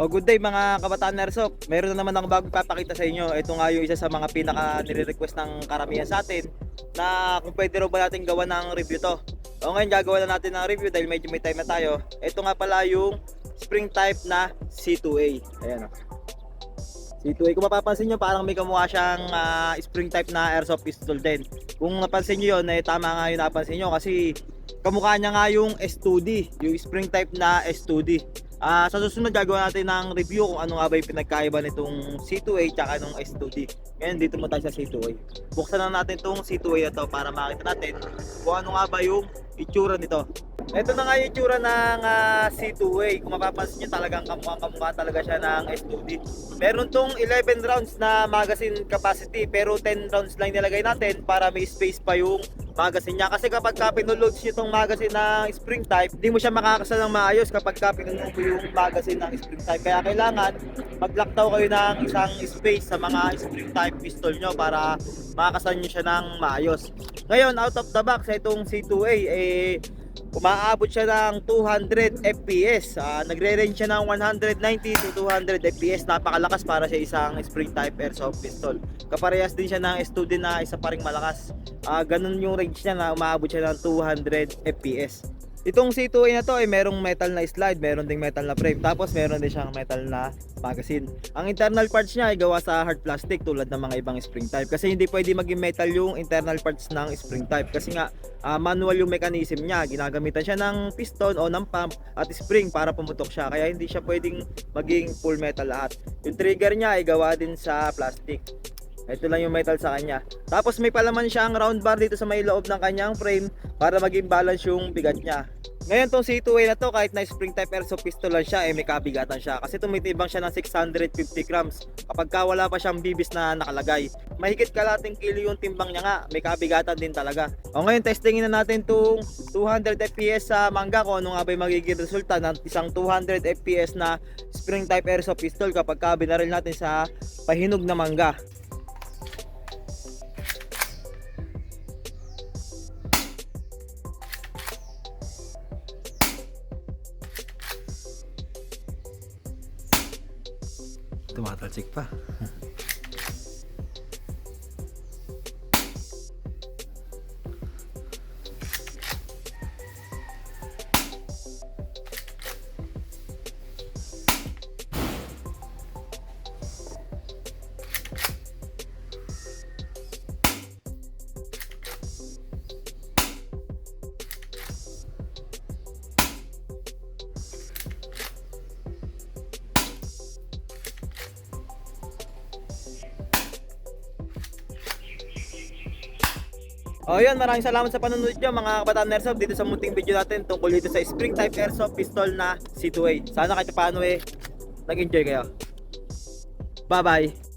Oh, good day mga kabataan Airsoft. Meron na naman akong bago papakita sa inyo. Ito nga yung isa sa mga pinaka nire-request ng karamihan sa atin na kung pwede raw ba natin gawa ng review to. O ngayon gagawa na natin ng review dahil medyo may time na tayo. Ito nga pala yung spring type na C2A. Ayan o. C2A. Kung mapapansin nyo, parang may kamukha siyang ah, spring type na airsoft pistol din. Kung napansin nyo yun, eh, tama nga yung napansin nyo kasi kamukha niya nga yung S2D, yung spring type na S2D. Ah, sa susunod gagawa natin ng review kung ano nga ba yung pinagkaiba nitong C2A tsaka nung S2D. Ngayon dito mo tayo sa C2A. Buksan na natin itong C2A na to para makita natin kung ano nga ba yung itsura nito. Ito na nga yung itsura ng ah, C2A. Kung mapapansin nyo talagang kamukha kamukha talaga siya ng S2D. Meron tong 11 rounds na magazine capacity pero 10 rounds lang nilagay natin para may space pa yung magazine niya. Kasi kapag ka pinulog nyo itong magazine ng spring type, hindi mo siya makakasal ng maayos kapag ka pinulog yung magazine ng spring type. Kaya kailangan mag-lock daw kayo ng isang space sa mga spring type pistol nyo para makakasal nyo siya ng maayos. Ngayon, out of the box, itong C2A, eh, umaabot siya ng 200 FPS. Ah, nagre-range siya ng 190 to 200 FPS. Napakalakas para sa isang spring type airsoft pistol. Kaparehas din siya ng S2 din na isa pa ring malakas. Ah, ganun yung range niya na umaabot siya ng 200 FPS. Itong C2A na to ay merong metal na slide, meron ding metal na frame, tapos meron din siyang metal na magazine. Ang internal parts niya ay gawa sa hard plastic tulad ng mga ibang spring type kasi hindi pwede maging metal yung internal parts ng spring type kasi nga ah, manual yung mechanism niya. Ginagamitan siya ng piston o ng pump at spring para pumutok siya kaya hindi siya pwedeng maging full metal lahat. Yung trigger niya ay gawa din sa plastic. Ito lang yung metal sa kanya. Tapos may palaman siyang round bar dito sa may loob ng kanyang frame para maging balance yung bigat niya. Ngayon tong C2A na to kahit na spring type airsoft pistol lang siya eh may kabigatan siya kasi tumitibang siya ng 650 grams kapag ka wala pa siyang bibis na nakalagay. Mahigit kalating kilo yung timbang niya nga, may kabigatan din talaga. O ngayon testingin na natin tong 200 FPS sa mangga kung ano nga ba magiging resulta ng isang 200 FPS na spring type airsoft pistol kapag ka binaril natin sa pahinog na Tu m'as dit pas O yun, maraming salamat sa panonood nyo mga kabataan airsoft dito sa munting video natin tungkol dito sa spring type airsoft pistol na C2A. Sana kahit paano eh, nag-enjoy kayo. Bye bye!